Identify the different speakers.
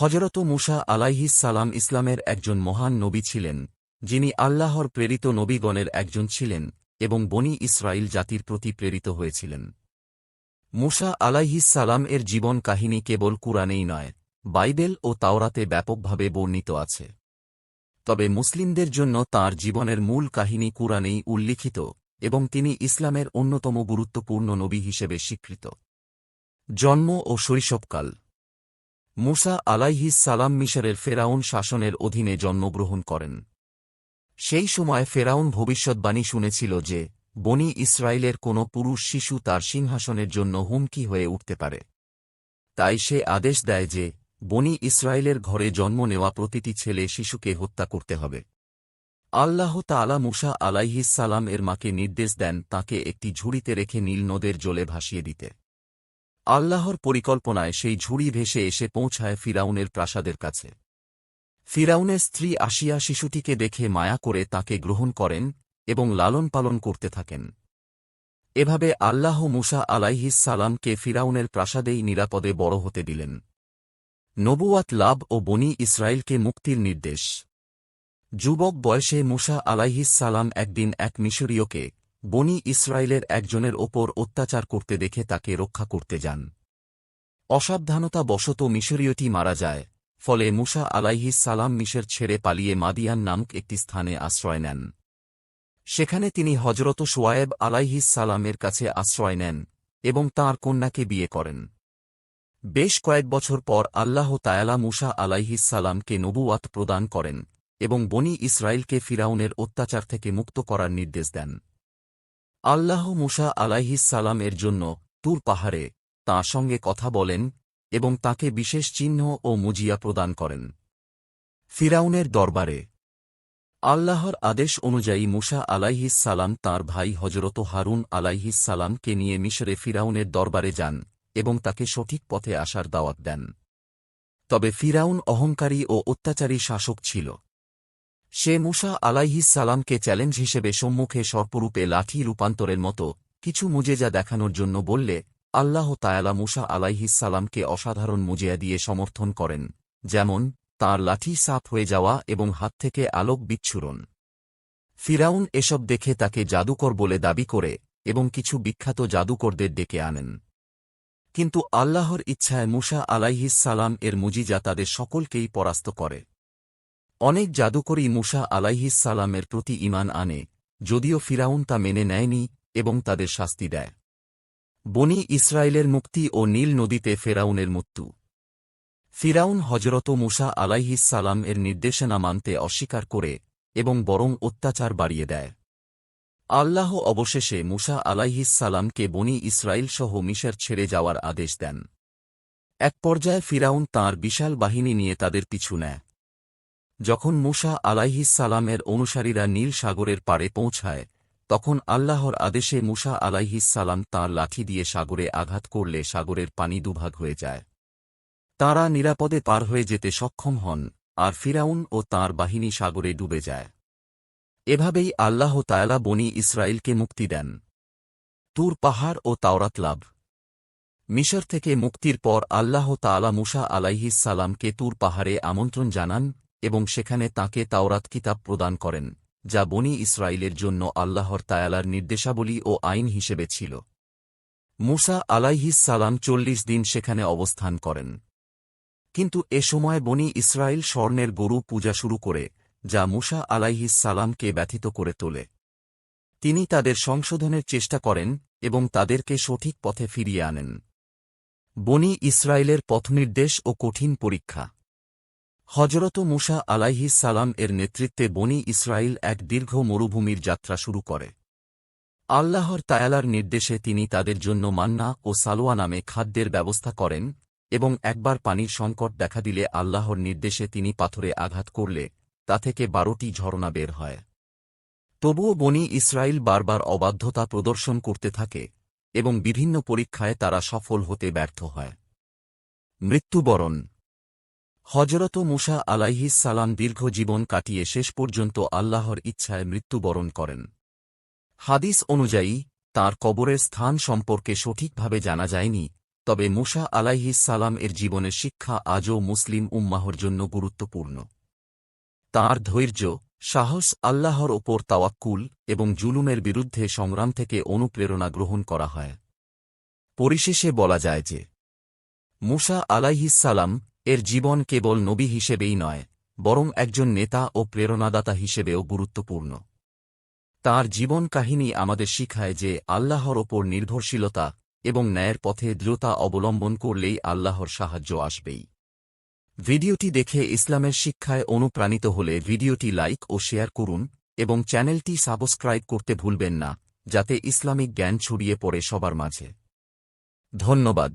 Speaker 1: হজরত মুসা আলাইহিস সালাম ইসলামের একজন মহান নবী ছিলেন, যিনি আল্লাহর প্রেরিত নবীগণের একজন ছিলেন এবং বনি ইসরায়েল জাতির প্রতি প্রেরিত হয়েছিলেন। মুসা আলাইহিস সালাম এর জীবন কাহিনী কেবল কুরআনেই নয়, বাইবেল ও তাওরাতে ব্যাপকভাবে বর্ণিত আছে। তবে মুসলিমদের জন্য তার জীবনের মূল কাহিনী কুরআনেই উল্লিখিত এবং তিনি ইসলামের অন্যতম গুরুত্বপূর্ণ নবী হিসেবে স্বীকৃত। জন্ম ও শৈশবকাল মুসা আলাইহিস সালাম মিশরের ফেরাউন শাসনের অধীনে জন্মগ্রহণ করেন। সেই সময় ফেরাউন ভবিষ্যৎবাণী শুনেছিল যে, বনি ইসরায়েলের কোনো পুরুষ শিশু তার সিংহাসনের জন্য হুমকি হয়ে উঠতে পারে। তাই সে আদেশ দেয় যে, বনি ইসরায়েলের ঘরে জন্ম নেওয়া প্রতিটি ছেলে শিশুকে হত্যা করতে হবে। আল্লাহ তালা মুসা আলাইহিস সালাম এর মাকে নির্দেশ দেন তাকে একটি ঝুড়িতে রেখে নীল নদের জলে ভাসিয়ে দিতে। আল্লাহর পরিকল্পনায় সেই ঝুড়ি ভেসে এসে পৌঁছায় ফিরাউনের প্রাসাদের কাছে। ফিরাউনের স্ত্রী আসিয়া শিশুটিকে দেখে মায়া করে তাকে গ্রহণ করেন এবং লালন পালন করতে থাকেন। এভাবে আল্লাহ মুসা আলাইহিস সালামকে ফিরাউনের প্রাসাদেই নিরাপদে বড় হতে দিলেন। নবুয়াত লাভ ও বনি ইসরায়েলকে মুক্তির নির্দেশ। যুবক বয়সে মুসা আলাইহিস সালাম একদিন এক মিশরীয়কে বনি ইসরায়েলের একজনের ওপর অত্যাচার করতে দেখে তাকে রক্ষা করতে যান। অসাবধানতা বশত মিশরীয়টি মারা যায়, ফলে মুসা আলাইহিস সালাম মিশর ছেড়ে পালিয়ে মাদিয়ান নামক একটি স্থানে আশ্রয় নেন। সেখানে তিনি হজরত সোয়ায়েব আলাইহিস সালামের কাছে আশ্রয় নেন এবং তাঁর কন্যাকে বিয়ে করেন। বেশ কয়েক বছর পর আল্লাহ তায়ালা মুসা আলাইহিস সালামকে নবুয়াত প্রদান করেন এবং বনি ইসরায়েলকে ফিরাউনের অত্যাচার থেকে মুক্ত করার নির্দেশ দেন। আল্লাহ মুসা সালাম এর জন্য তুর পাহাড়ে তাঁর সঙ্গে কথা বলেন এবং তাকে বিশেষ চিহ্ন ও মুজিয়া প্রদান করেন। ফিরাউনের দরবারে আল্লাহর আদেশ অনুযায়ী মুসা সালাম তাঁর ভাই হজরত হারুন সালামকে নিয়ে মিশরে ফিরাউনের দরবারে যান এবং তাকে সঠিক পথে আসার দাওয়াত দেন। তবে ফিরাউন অহংকারী ও অত্যাচারী শাসক ছিল। সে মুসা আলাইহিস সালামকে চ্যালেঞ্জ হিসেবে সম্মুখে সর্পরূপে লাঠি রূপান্তরের মতো কিছু মুজেজা দেখানোর জন্য বললে, আল্লাহ তায়ালা মুসা আলাইহিস সালামকে অসাধারণ মুজিয়া দিয়ে সমর্থন করেন, যেমন তার লাঠি সাফ হয়ে যাওয়া এবং হাত থেকে আলোক বিচ্ছুরণ। ফিরাউন এসব দেখে তাকে জাদুকর বলে দাবি করে এবং কিছু বিখ্যাত জাদুকরদের ডেকে আনেন। কিন্তু আল্লাহর ইচ্ছায় মুসা আলাইহিস সালাম এর মুজিজা তাদের সকলকেই পরাস্ত করে। অনেক জাদুকরী মুসা সালামের প্রতি ইমান আনে, যদিও ফিরাউন তা মেনে নেয়নি এবং তাদের শাস্তি দেয়। বনি ইসরায়েলের মুক্তি ও নীল নদীতে ফেরাউনের মৃত্যু। ফিরাউন হজরত মুসা আলাইহিস সালাম এর নির্দেশনা মানতে অস্বীকার করে এবং বরং অত্যাচার বাড়িয়ে দেয়। আল্লাহ অবশেষে মুসা সালামকে বনি ইসরায়েল সহ মিশর ছেড়ে যাওয়ার আদেশ দেন। এক পর্যায়ে ফিরাউন তাঁর বিশাল বাহিনী নিয়ে তাদের পিছু নেয়। যখন মুসা আলাইহিস সালামের অনুসারীরা নীল সাগরের পাড়ে পৌঁছায়, তখন আল্লাহর আদেশে মুসা আলাইহিস সালাম তাঁর লাঠি দিয়ে সাগরে আঘাত করলে সাগরের পানি দুভাগ হয়ে যায়। তাঁরা নিরাপদে পার হয়ে যেতে সক্ষম হন, আর ফিরাউন ও তাঁর বাহিনী সাগরে ডুবে যায়। এভাবেই আল্লাহ তায়ালা বনি ইসরায়েলকে মুক্তি দেন। তুর পাহাড় ও তাওরাত লাভ। মিশর থেকে মুক্তির পর আল্লাহ তালা মুসা আলাইহিস সালামকে তুর পাহাড়ে আমন্ত্রণ জানান এবং সেখানে তাকে তাওরাত কিতাব প্রদান করেন, যা বনি ইসরায়েলের জন্য আল্লাহর তায়ালার নির্দেশাবলী ও আইন হিসেবে ছিল। মুসা আলাইহিস সালাম চল্লিশ দিন সেখানে অবস্থান করেন। কিন্তু এ সময় বনি ইসরায়েল স্বর্ণের গরু পূজা শুরু করে, যা মুসা আলাইহিস সালামকে ব্যথিত করে তোলে। তিনি তাদের সংশোধনের চেষ্টা করেন এবং তাদেরকে সঠিক পথে ফিরিয়ে আনেন। বনি ইসরায়েলের পথনির্দেশ ও কঠিন পরীক্ষা হজরত মুসা আলাইহিস সালাম এর নেতৃত্বে বনি ইসরায়েল এক দীর্ঘ মরুভূমির যাত্রা শুরু করে। আল্লাহর তায়ালার নির্দেশে তিনি তাদের জন্য মান্না ও সালোয়া নামে খাদ্যের ব্যবস্থা করেন এবং একবার পানির সংকট দেখা দিলে আল্লাহর নির্দেশে তিনি পাথরে আঘাত করলে তা থেকে বারোটি ঝরনা বের হয়। তবুও বনি ইসরায়েল বারবার অবাধ্যতা প্রদর্শন করতে থাকে এবং বিভিন্ন পরীক্ষায় তারা সফল হতে ব্যর্থ হয়। মৃত্যুবরণ হজরত মুসা আলাইহিস সালাম দীর্ঘ জীবন কাটিয়ে শেষ পর্যন্ত আল্লাহর ইচ্ছায় মৃত্যুবরণ করেন। হাদিস অনুযায়ী, তার কবরের স্থান সম্পর্কে সঠিকভাবে জানা যায়নি, তবে মুসা আলাইহিস সালাম এর জীবনের শিক্ষা আজও মুসলিম উম্মাহর জন্য গুরুত্বপূর্ণ। তাঁর ধৈর্য, সাহস আল্লাহর ওপর তাওয়াক্কুল এবং জুলুমের বিরুদ্ধে সংগ্রাম থেকে অনুপ্রেরণা গ্রহণ করা হয়। পরিশেষে বলা যায় যে, মুসা আলাইহিসালাম এর জীবন কেবল নবী হিসেবেই নয়, বরং একজন নেতা ও প্রেরণাদাতা হিসেবেও গুরুত্বপূর্ণ। তার জীবন কাহিনী আমাদের শিখায় যে আল্লাহর ওপর নির্ভরশীলতা এবং ন্যায়ের পথে দৃঢ়তা অবলম্বন করলেই আল্লাহর সাহায্য আসবেই। ভিডিওটি দেখে ইসলামের শিক্ষায় অনুপ্রাণিত হলে ভিডিওটি লাইক ও শেয়ার করুন এবং চ্যানেলটি সাবস্ক্রাইব করতে ভুলবেন না, যাতে ইসলামিক জ্ঞান ছড়িয়ে পড়ে সবার মাঝে। ধন্যবাদ।